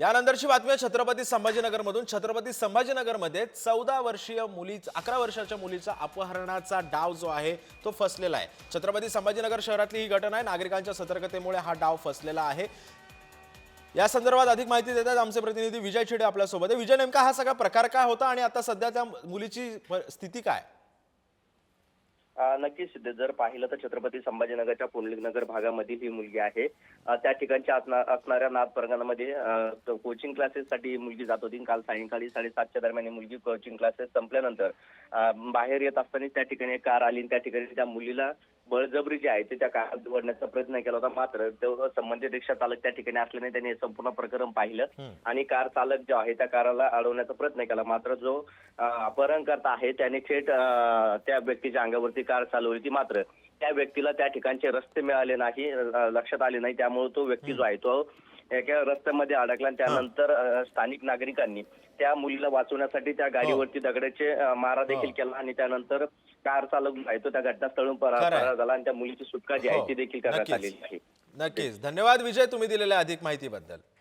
यानंतरची बातमी आहे छत्रपती संभाजीनगरमधून. छत्रपती संभाजीनगरमध्ये चौदा वर्षीय मुली अकरा वर्षाच्या मुलीचा अपहरणाचा डाव जो आहे तो फसलेला आहे. छत्रपती संभाजीनगर शहरातली ही घटना आहे. नागरिकांच्या सतर्कतेमुळे हा डाव फसलेला आहे. या संदर्भात अधिक माहिती देतात आमचे प्रतिनिधी विजय छिडे आपल्यासोबत आहे. विजय नेमका हा सगळा प्रकार काय होता आणि आता सध्या त्या मुलीची स्थिती काय? नक्कीच जर पाहिलं तर छत्रपती संभाजीनगरच्या पुंडलिकनगर भागामधील ही मुलगी आहे. त्या ठिकाणच्या असणाऱ्या नाथ परगणामध्ये कोचिंग क्लासेससाठी ही मुलगी जात होती. काल सायंकाळी साडेसातच्या दरम्यान ही मुलगी कोचिंग क्लासेस संपल्यानंतर बाहेर येत असताना त्या ठिकाणी एक कार आली आणि त्या ठिकाणी त्या मुलीला बळजबरी जी आहे ते त्या कार ओढण्याचा प्रयत्न केला होता. मात्र तो संबंधित रिक्षा चालक त्या ठिकाणी असल्याने त्यांनी संपूर्ण प्रकरण पाहिलं आणि कार चालक जो आहे त्या कारला अडवण्याचा प्रयत्न केला. मात्र जो अपहरणकर्ता आहे त्याने थेट त्या व्यक्तीच्या अंगावरती कार चालवली. होती मात्र त्या व्यक्तीला त्या ठिकाणचे रस्ते मिळाले नाही लक्षात आले नाही. त्यामुळे तो व्यक्ती जो आहे तो एका रस्त्यामध्ये अडकला आणि त्यानंतर अ, स्थानिक नागरिकांनी त्या मुलीला वाचवण्यासाठी त्या गाडीवरती दगडाचे अ, मारा देखील केला आणि त्यानंतर कार चालक जो आहे तो त्या घटनास्थळून खरंय. फरार झाला आणि त्या मुलीची सुटका जी आहे हो, ती देखील करण्यात नक्कीच. आलेली आहे. नक्कीच. धन्यवाद विजय तुम्ही दिलेल्या अधिक माहितीबद्दल.